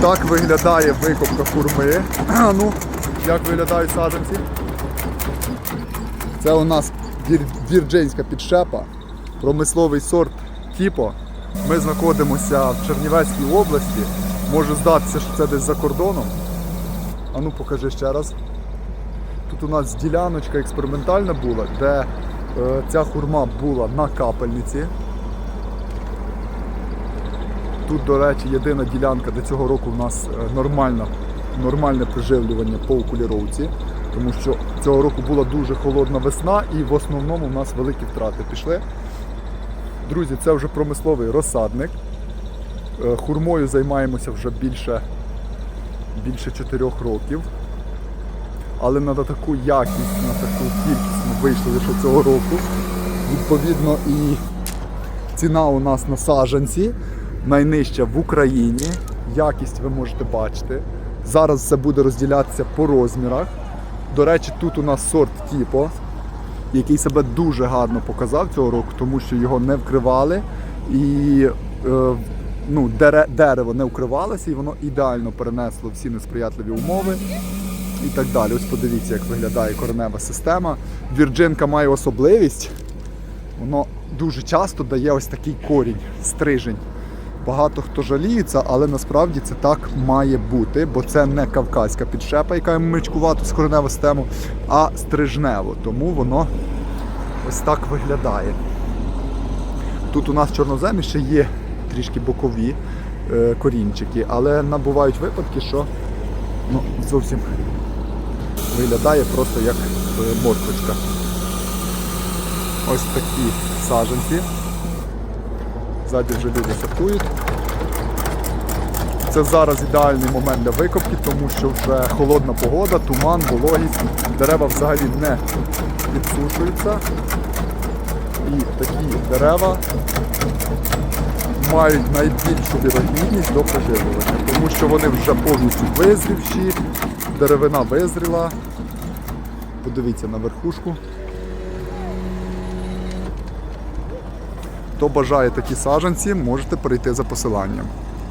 Так виглядає викопка хурми. А ну, як виглядають саджанці? Це у нас вір- вірджинська підшепа, промисловий сорт Тіпо. Ми знаходимося в Чернівецькій області. Може здатися, що це десь за кордоном. А ну покажи ще раз. Тут у нас діляночка експериментальна була, де е, ця хурма була на капельниці. Тут, до речі, єдина ділянка, де цього року в нас е, нормальна, нормальне приживлювання по окуліровці, тому що цього року була дуже холодна весна і в основному в нас великі втрати пішли. Друзі, це вже промисловий розсадник. Е, Хурмою займаємося вже більше, більше 4 років. Але на таку якість, на таку кількість ми вийшли лише цього року. Відповідно, і ціна у нас на саджанці найнижча в Україні. Якість ви можете бачити. Зараз це буде розділятися по розмірах. До речі, тут у нас сорт Тіпо, який себе дуже гарно показав цього року, тому що його не вкривали і е, ну, дерево не вкривалося, і воно ідеально перенесло всі несприятливі умови і так далі. Ось подивіться, як виглядає коренева система. Вірджинка має особливість, воно дуже часто дає ось такий корінь, стрижень. Багато хто жаліється, але насправді це так має бути, бо це не кавказька підшепа, яка мичкувата з кореневу систему, а стрижнево. Тому воно ось так виглядає. Тут у нас в чорноземі ще є трішки бокові е, корінчики, але набувають випадки, що ну, зовсім виглядає просто як е, морквочка. Ось такі саджанці. Ззаді вже люди сортують. Це зараз ідеальний момент для викопки, тому що вже холодна погода, туман, вологість, дерева взагалі не підсушуються. І такі дерева мають найбільшу вірогідність до приживлювання, тому що вони вже повністю визрівші, деревина визріла. Подивіться на верхушку. Хто бажає такі саджанці, можете перейти за посиланням.